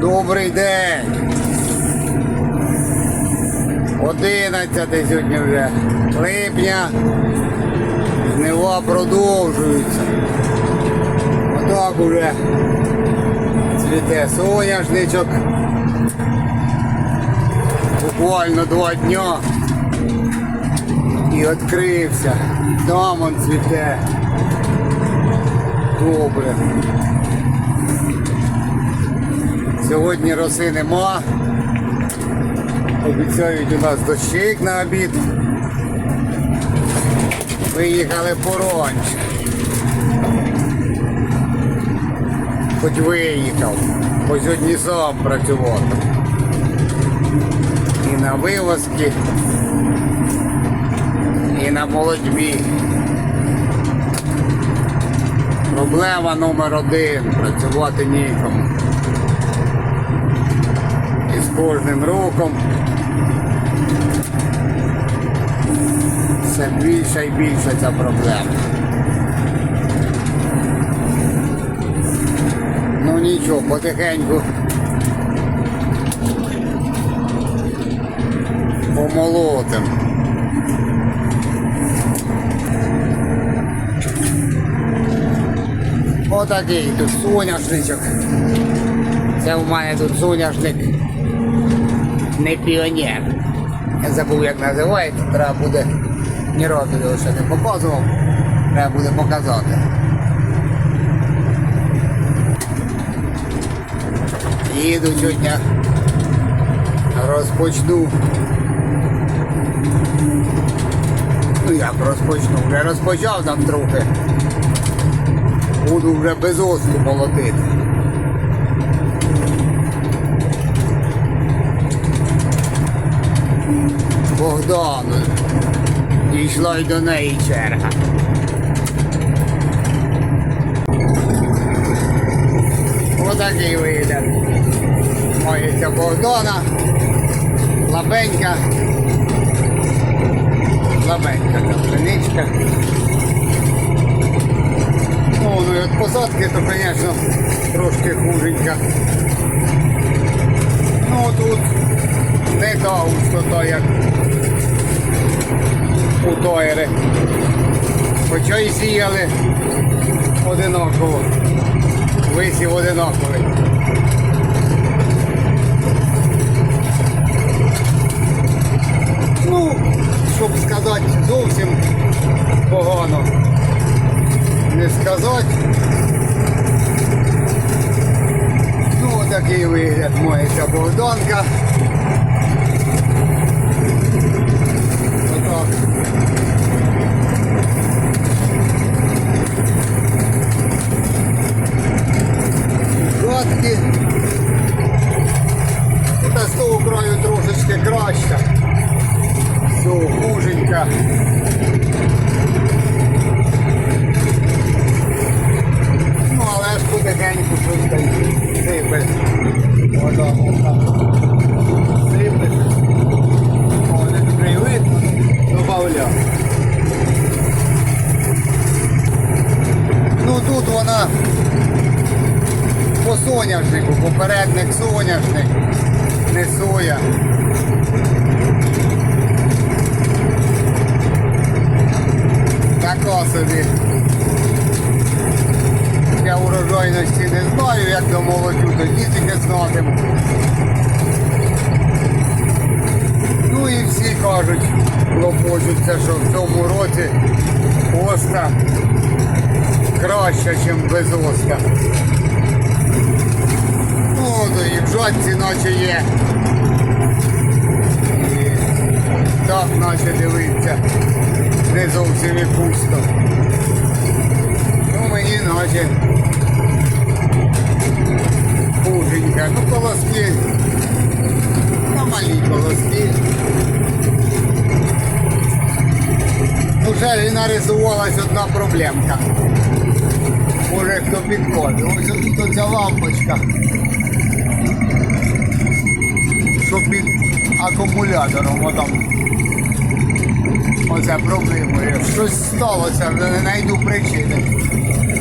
Добрий день. 11 сьогодні вже липня. Жнива продовжуються. Отак уже цвіте соняшничок. Буквально два дня. І відкрився. Там он цвіте. Добре. Сьогодні роси нема. Обіцяють у нас дощик на обід. Виїхали пораньше. Хоч виїхав, бо сьогодні сам працював. І на вивозки, і на молодьбі. Проблема номер один працювати нікому. Кожним роком все більше і більше ця проблема. Ну нічого, потихеньку помолотим. Отакий тут соняшничок. Це в мене тут соняшник не піонер. Я забув як називається, треба буде ні його ще не показував. Треба буде показати. Їду сьогодні. Розпочну. Ну як розпочну? Вже розпочав там трохи. Буду вже без оску молотити. Богдану. Дійшла й до неї черга. Отакий вигляд. Моється Богдана. Лабенька. Лабенька там пшеничка. Ну, ну і от посадки, то, звісно, трошки хуженька. Ну тут не та густота, як у тойри. Хоча й сіяли одинаково. Висів одинаковий. Ну, щоб сказати зовсім погано. Не сказати. Ну, такий вигляд моється Богданка. Отак. Гадки. Та з того краю трошечки краще. Все, хуженька. Ну, але ж потихеньку щось там сипе. Вода отак. Сипе. О, не добре видно. Добавля. Ну тут вона по соняшнику, попередник соняшник, не соя. Така. Я урожайності не знаю, як до молодю, тоді тільки знатиму. Ну і всі кажуть, лопочуться, що в цьому році оста краща, ніж без оста. Ну, то і в жатці наче є. І так наче дивиться. Не зовсім і пусто. Ну мені наче хуженька. Ну колоски. Ну малі колоски. Ну, Вже і нарисувалась одна проблемка. Може хто підходить. Ось тут оця лампочка. Що під акумулятором отам. Оце проблемою. Щось сталося, вже не знайду причини.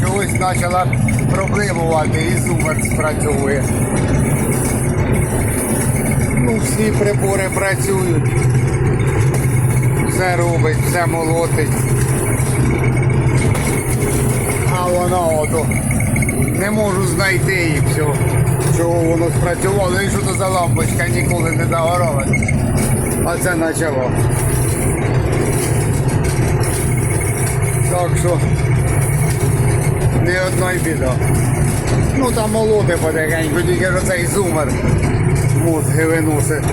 чогось почала проблемувати і зумер спрацьовує. Ну, всі прибори працюють. Все робить, все молотить. А воно ото. Не можу знайти і все. Чого воно спрацювало. І що то за лампочка ніколи не загорала. А це почало. Так що не одна й біда. Ну там молоде потихеньку, тільки ж цей зумер мозги виносить.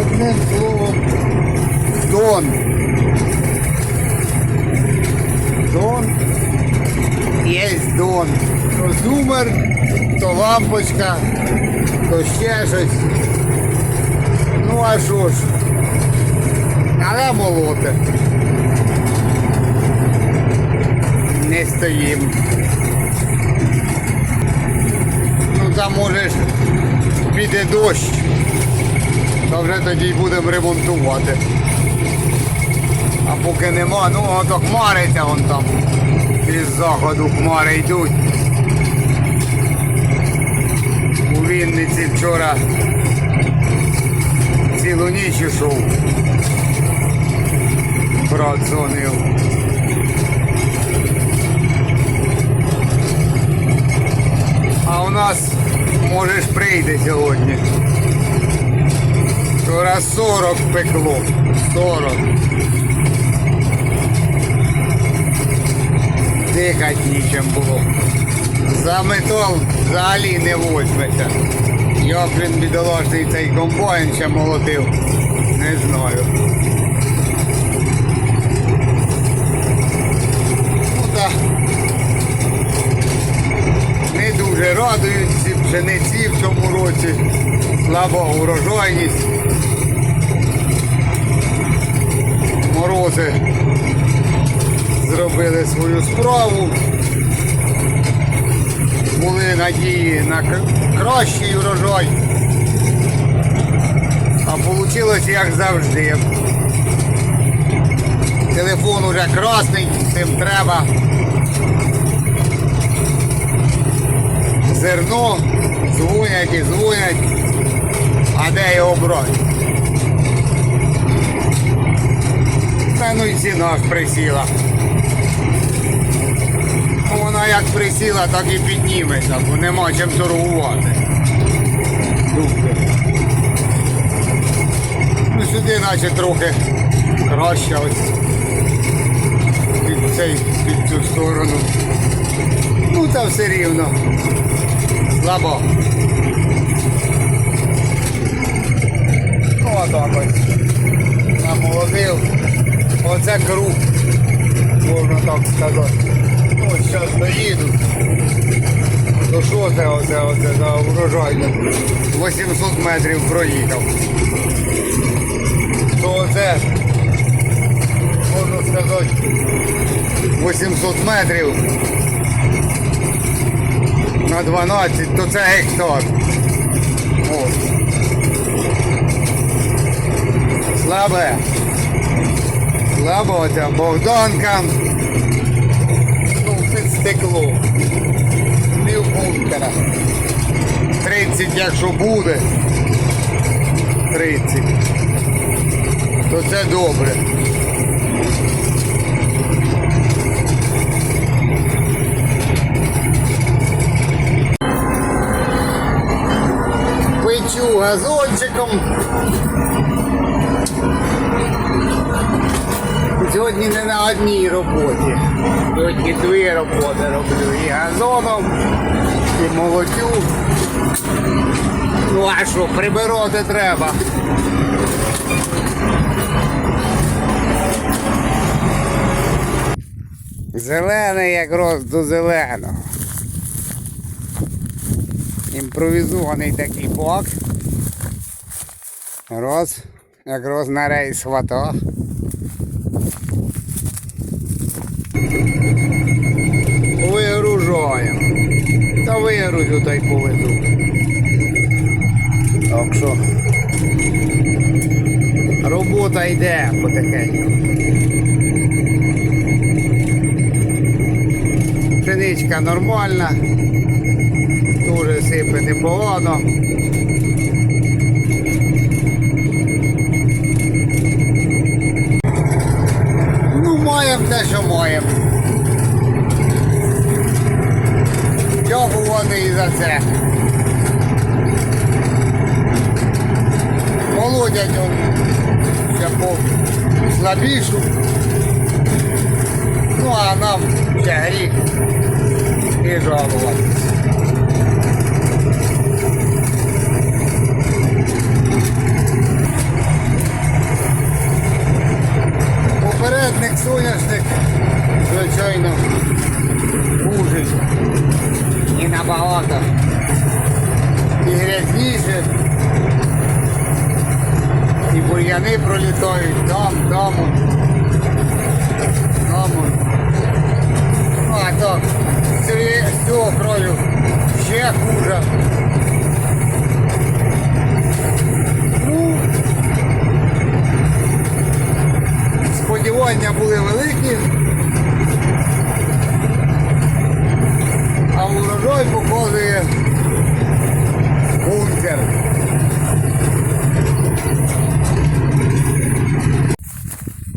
Одним словом, Дон. Дон. Є Дон. То зумер, то лампочка, то ще щось. Ну а що ж? Але молоте. Не стоїм. Ну там можеш піде дощ. То вже тоді будемо ремонтувати. А поки нема, ну ото хмариться вон там. Із заходу хмари йдуть. У Вінниці вчора цілу ніч ішов. Брат дзвонив. А у нас можеш прийде сьогодні. Вчора 40 пекло. 40. Дихать нічим було. За метал взагалі не возьметься. Як він бідолашний цей комбайн ще молотив, не знаю. Ну так. Не дуже радують ці пшениці в цьому році. Слаба урожайність. Морози зробили свою справу. Були надії на кращий урожай. А вийшло як завжди. Телефон уже красний, цим треба. Зерно, дзвонять і дзвонять. А де його брати? Та ну і ціна присіла. Вона як присіла, так і підніметься, бо нема чим торгувати. Ну сюди наче трохи краще ось під, цей, під цю сторону. Ну та все рівно. Слабо. Ну, отак ось. Намолодив. Оце круг, можна так сказати. Ну, зараз доїду. То що це оце, оце за урожайне? 800 метрів проїхав. То оце, можна сказати, 800 метрів на 12, то це гектар. Ось. Слабе. Слабо оця Богданка. Стекло. Пів бункера. 30, якщо буде. 30. То це добре. Молотю. Ну а що, прибирати треба. Зелений якраз до зеленого. Імпровізований такий бак. Роз, якраз на рейс хвата. Та вигрузю та й поведу. Так що Робота йде потихеньку. Пшеничка нормальна, дуже сипе непогано. Ну, маємо те, що маємо. Дякувати і за це. Молодять он слабішу. Ну а нам ще гріх і жалувати. Попередник соняшник, звичайно, і набагато. І грязніше. І бур'яни пролітають там, там. Там. Ну, а то з цього краю ще хуже. Ну, сподівання були великі. А показує бункер.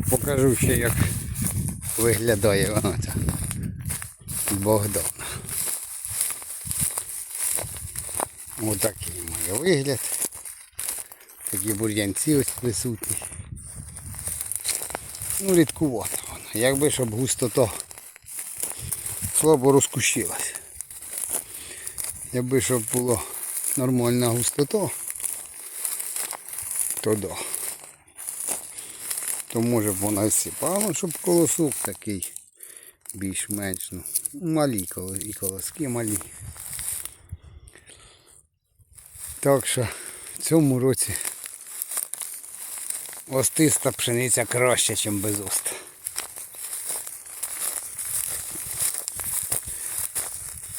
Покажу ще як виглядає вона ця Богдан. Отакий має вигляд. Такі бур'янці ось присутні. Ну, рідкувато вона. Якби щоб густота слабо розкущилась. Якби щоб було нормальна густота, то да. То може б вона сіпала, щоб колосок такий більш-менш. Ну, малі і колоски малі. Так що в цьому році остиста пшениця краще, ніж без оста.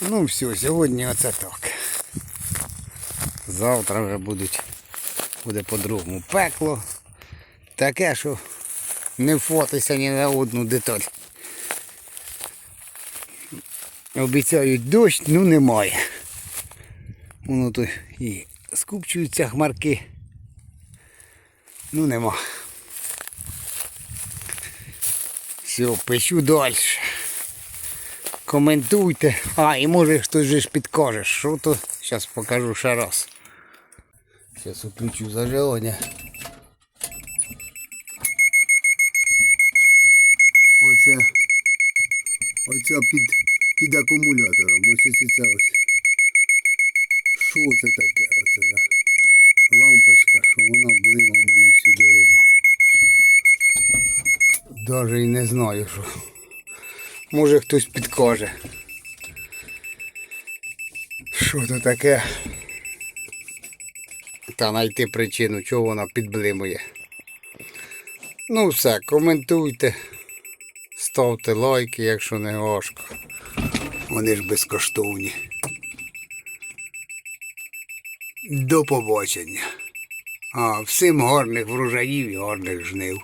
Ну все, сьогодні оце так. Завтра вже будуть, буде по-другому пекло. Таке, що не фотися ні на одну деталь. Обіцяють дощ, ну немає. Воно тут і скупчуються хмарки. Ну нема. Все, пишу далі. Коментуйте. А, і може хтось же ж підкаже, що то. Зараз покажу ще раз. Зараз включу зажигання. Оце, оце під, під акумулятором. Ось це ось. Що це таке? Оце за лампочка, що вона блима в мене всю дорогу. Даже і не знаю, що. Може хтось підкаже. Що це таке? Та знайти причину, чого вона підблимує. Ну все, коментуйте, ставте лайки, якщо не важко. Вони ж безкоштовні. До побачення. А всім гарних врожаїв і гарних жнив.